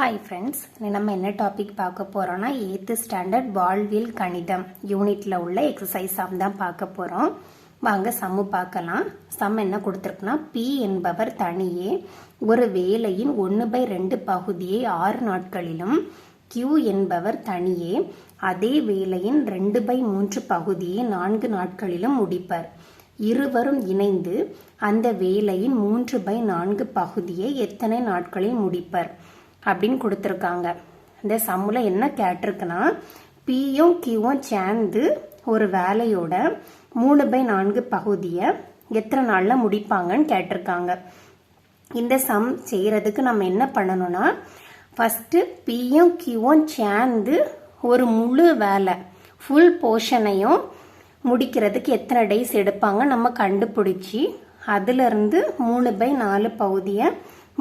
Hi friends நம்ம என்ன topic பார்க்க போகிறோம்னா எயித்து ஸ்டாண்டர்ட் வாழ்வியல் கணிதம். யூனிட்டில் உள்ள எக்ஸசைஸ் சம் தான் பார்க்க போகிறோம் வாங்க சம்மு பார்க்கலாம். சம் என்ன கொடுத்துருக்குன்னா பி என்பவர் தனியே ஒரு வேலையின் ஒன்று பை ரெண்டு பகுதியை ஆறு நாட்களிலும் கியூ என்பவர் தனியே அதே வேலையின் ரெண்டு பை மூன்று பகுதியை நான்கு நாட்களிலும் முடிப்பர். இருவரும் இணைந்து அந்த வேலையின் மூன்று பை நான்கு பகுதியை எத்தனை நாட்களில் முடிப்பர்? அப்படின்னு கொடுத்துருக்காங்க. இந்த சம்மில் என்ன கேட்டிருக்குன்னா பியும் கியூவும் சேர்ந்து ஒரு வேலையோட மூணு பை நான்கு பகுதியை எத்தனை நாளில் முடிப்பாங்கன்னு கேட்டிருக்காங்க. இந்த சம் செய்கிறதுக்கு நம்ம என்ன பண்ணணும்னா ஃபஸ்ட்டு பியும் கியூவும் சேர்ந்து ஒரு முழு வேலை ஃபுல் போர்ஷனையும் முடிக்கிறதுக்கு எத்தனை டேஸ் எடுப்பாங்க நம்ம கண்டுபிடிச்சி அதுலேருந்து மூணு பை நாலு பகுதியை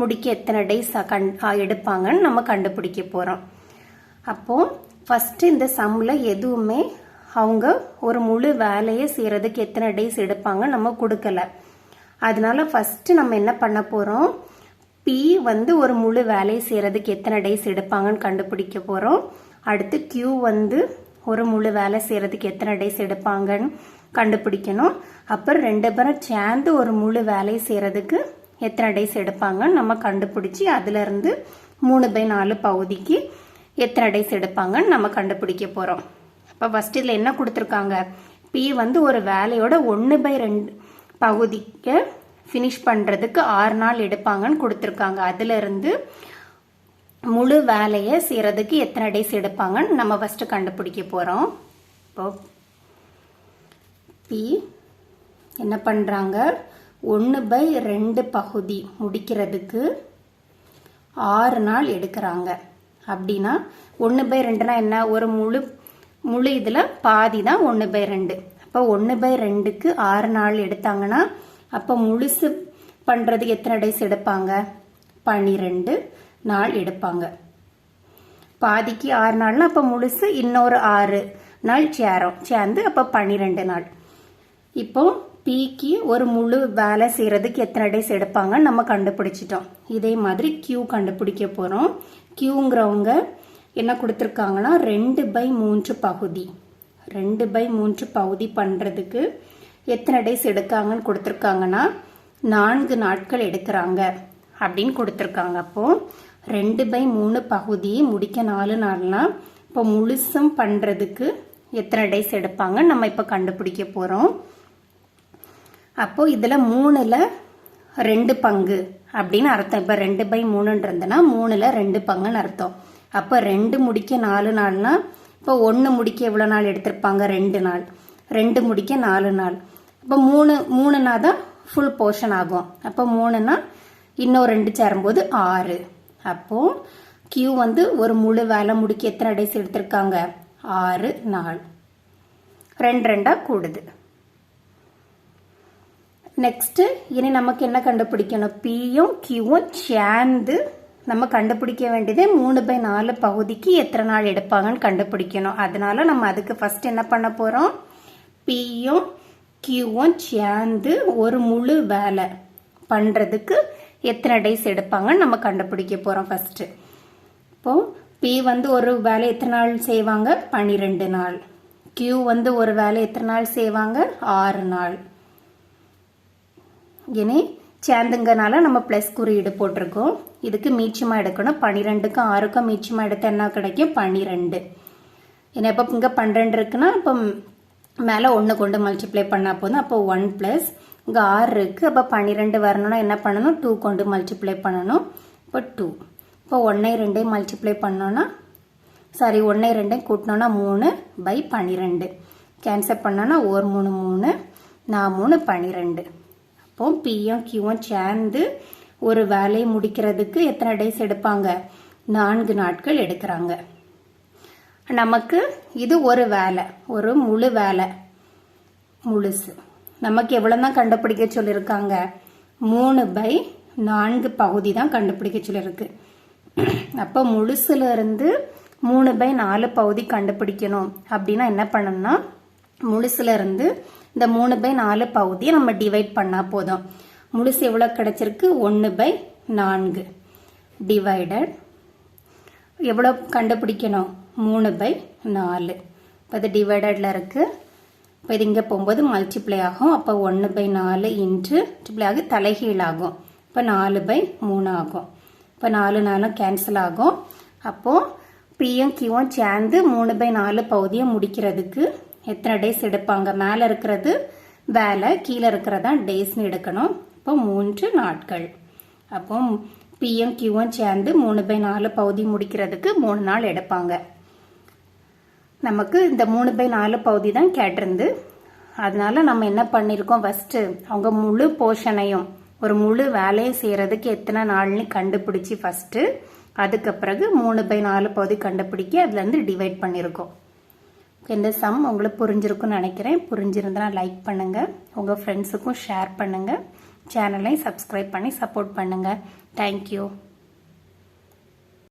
முடிக்க எத்தனை டேஸ் கண் எடுப்பாங்கன்னு நம்ம கண்டுபிடிக்க போகிறோம் அப்போது ஃபஸ்ட்டு இந்த சம்மில் எதுவுமே அவங்க ஒரு முழு வேலையை செய்கிறதுக்கு எத்தனை டேஸ் எடுப்பாங்க நம்ம கொடுக்கல. அதனால ஃபஸ்ட்டு நம்ம என்ன பண்ண போகிறோம் பி வந்து ஒரு முழு வேலையை செய்கிறதுக்கு எத்தனை டேஸ் எடுப்பாங்கன்னு கண்டுபிடிக்க போகிறோம் அடுத்து கியூ வந்து ஒரு முழு வேலை செய்கிறதுக்கு எத்தனை டேஸ் எடுப்பாங்கன்னு கண்டுபிடிக்கணும். அப்புறம் ரெண்டு பேரும் சேர்ந்து ஒரு முழு வேலையை செய்கிறதுக்கு எத்தனை டேஸ் எடுப்பாங்கன்னு நம்ம கண்டுபிடிச்சி அதுலேருந்து மூணு பை நாலு பகுதிக்கு எத்தனை டேஸ் எடுப்பாங்கன்னு நம்ம கண்டுபிடிக்க போகிறோம் இப்போ ஃபஸ்ட் இதில் என்ன கொடுத்துருக்காங்க? பி வந்து ஒரு வேலையோட ஒன்று பை ரெண்டு பகுதிக்கு ஃபினிஷ் பண்ணுறதுக்கு ஆறு நாள் எடுப்பாங்கன்னு கொடுத்துருக்காங்க. அதுலேருந்து முழு வேலையை செய்கிறதுக்கு எத்தனை டேஸ் எடுப்பாங்கன்னு நம்ம ஃபஸ்ட்டு கண்டுபிடிக்க போகிறோம் இப்போ பி என்ன பண்ணுறாங்க ஒன்று பை ரெண்டு பகுதி முடிக்கிறதுக்கு ஆறு நாள் எடுக்கிறாங்க. அப்படின்னா ஒன்று பை ரெண்டுனா என்ன? ஒரு முழு முழு இதில் பாதி தான் ஒன்று பை ரெண்டு. அப்போ ஒன்று பை ரெண்டுக்கு ஆறு நாள் எடுத்தாங்கன்னா அப்போ முழுசு பண்ணுறதுக்கு எத்தனை டேஸ் எடுப்பாங்க? பன்னிரெண்டு நாள் எடுப்பாங்க. பாதிக்கு ஆறு நாள்னா அப்போ முழுசு இன்னொரு ஆறு நாள் சேரும். சேர்ந்து அப்போ பன்னிரெண்டு நாள். இப்போது பிக்கு ஒரு முழு வேலை செய்கிறதுக்கு எத்தனை டேஸ் எடுப்பாங்க நம்ம கண்டுபிடிச்சிட்டோம். இதே மாதிரி கியூ கண்டுபிடிக்க போகிறோம் கியூங்கிறவங்க என்ன கொடுத்துருக்காங்கன்னா ரெண்டு பை மூன்று பகுதி. ரெண்டு பை மூன்று பகுதி பண்ணுறதுக்கு எத்தனை டேஸ் எடுக்காங்கன்னு கொடுத்துருக்காங்கன்னா நான்கு நாட்கள் எடுக்கிறாங்க அப்படின்னு கொடுத்துருக்காங்க. அப்போது ரெண்டு பை மூணு பகுதி முடிக்க நாலு நாள்னா இப்போ முழுசும் பண்ணுறதுக்கு எத்தனை டேஸ் எடுப்பாங்க நம்ம இப்போ கண்டுபிடிக்க போகிறோம் அப்போது இதில் மூணில் ரெண்டு பங்கு அப்படின்னு அர்த்தம். இப்போ ரெண்டு பை மூணுன்றதுன்னா மூணில் ரெண்டு பங்குன்னு அர்த்தம். அப்போ ரெண்டு முடிக்க நாலு நாள்னா இப்போ ஒன்று முடிக்க எவ்வளோ நாள் எடுத்திருப்பாங்க ரெண்டு நாள். ரெண்டு முடிக்க நாலு நாள். இப்போ மூணு மூணுனா தான் ஃபுல் போர்ஷன் ஆகும். அப்போ மூணுனா இன்னும் ரெண்டு சேரும்போது ஆறு. அப்போது கியூ வந்து ஒரு முழு வேலை முடிக்க எத்தனை டேஸ் எடுத்திருக்காங்க? ஆறு நாள். ரெண்டு ரெண்டாக கூடுது. நெக்ஸ்ட்டு இனி நமக்கு என்ன கண்டுபிடிக்கணும்? பியும் கியூவும் சேர்ந்து நம்ம கண்டுபிடிக்க வேண்டியது மூணு பை நாலு பகுதிக்கு எத்தனை நாள் எடுப்பாங்கன்னு கண்டுபிடிக்கணும். அதனால நம்ம அதுக்கு ஃபஸ்ட் என்ன பண்ண போகிறோம் பியும் கியூவும் சேர்ந்து ஒரு முழு வேலை பண்ணுறதுக்கு எத்தனை டேஸ் எடுப்பாங்கன்னு நம்ம கண்டுபிடிக்க போகிறோம் ஃபஸ்ட்டு இப்போது பி வந்து ஒரு வேலை எத்தனை நாள் செய்வாங்க? பன்னிரெண்டு நாள். கியூ வந்து ஒரு வேலை எத்தனை நாள் செய்வாங்க? ஆறு நாள். இனி சேர்ந்துங்கனால நம்ம ப்ளஸ் குறியீடு போட்டிருக்கோம். இதுக்கு மீச்சமாக எடுக்கணும். பன்னிரெண்டுக்கும் ஆறுக்கும் மீச்சமாக எடுத்தால் என்ன கிடைக்கும்? பன்னிரெண்டு. ஏன்னா இப்போ இங்கே பன்னெண்டு இருக்குன்னா இப்போ மேலே ஒன்று கொண்டு மல்டிப்ளை பண்ணால் போதும். அப்போ ஒன் ப்ளஸ் இங்கே ஆறு இருக்குது அப்போ பன்னிரெண்டு வரணும்னா என்ன பண்ணணும்? டூ கொண்டு மல்டிப்ளை பண்ணணும். இப்போ டூ இப்போ ஒன்றை ரெண்டையும் மல்டிப்ளை பண்ணோன்னா சாரி ஒன்றை ரெண்டையும் கூட்டினோன்னா மூணு பை பன்னிரெண்டு. கேன்சல் பண்ணோன்னா ஒரு மூணு மூணு. நான் மூணு பன்னிரெண்டு. அப்போ பியும் கியூவும் சேர்ந்து ஒரு வேலையை முடிக்கிறதுக்கு எத்தனை டேஸ் எடுப்பாங்க? நான்கு நாட்கள் எடுக்கிறாங்க. நமக்கு இது ஒரு வேலை ஒரு முழு வேலை முழுசு. நமக்கு எவ்வளோ தான் கண்டுபிடிக்க சொல்லியிருக்காங்க? மூணு பை நான்கு பகுதி தான் கண்டுபிடிக்க சொல்லியிருக்கு. அப்போ முழுசுல இருந்து மூணு பை நாலு பகுதி கண்டுபிடிக்கணும். அப்படின்னா என்ன பண்ணணும்னா முழுசுல இருந்து இந்த மூணு பை நாலு பகுதியை நம்ம டிவைட் பண்ணால் போதும். முழுசு எவ்வளோ கிடச்சிருக்கு? ஒன்று பை நான்கு. டிவைடட் எவ்வளோ கண்டுபிடிக்கணும்? மூணு பை நாலு. இப்போ இது டிவைடடில் இருக்குது இப்போ இது இங்கே போகும்போது மல்டிப்ளை ஆகும். அப்போ ஒன்று பை நாலு இன்ட்டு மல்டிப்ளை ஆகி தலைகீழ் ஆகும். இப்போ நாலு பை மூணு ஆகும். இப்போ நாலு நாலும் கேன்சல் ஆகும். அப்போது பியும் கியூவும் சேர்ந்து மூணு பை நாலு பகுதியை முடிக்கிறதுக்கு எத்தனை டேஸ் எடுப்பாங்க? மேலே இருக்கிறது வேலை கீழே இருக்கிறதா டேஸ்னு எடுக்கணும். இப்போ மூன்று நாட்கள். அப்போ பியும் கியூவும் சேர்ந்து மூணு பை நாலு பகுதி முடிக்கிறதுக்கு மூணு நாள் எடுப்பாங்க. நமக்கு இந்த மூணு பை நாலு பகுதி தான் கேட்டிருந்து. அதனால நம்ம என்ன பண்ணியிருக்கோம் ஃபஸ்ட்டு அவங்க முழு போஷனையும் ஒரு முழு வேலையை செய்கிறதுக்கு எத்தனை நாள்னு கண்டுபிடிச்சி ஃபஸ்ட்டு அதுக்கு பிறகு மூணு பை நாலு பகுதி கண்டுபிடிக்க அதுலேருந்து டிவைட் பண்ணியிருக்கோம் இந்த சம் உங்களுக்கு புரிஞ்சிருக்கும்னு நினைக்கிறேன். புரிஞ்சிருந்தனா லைக் பண்ணுங்கள் உங்கள் ஃப்ரெண்ட்ஸுக்கும் ஷேர் பண்ணுங்கள் சேனலை சப்ஸ்கிரைப் பண்ணி சப்போர்ட் பண்ணுங்கள் தேங்க்யூ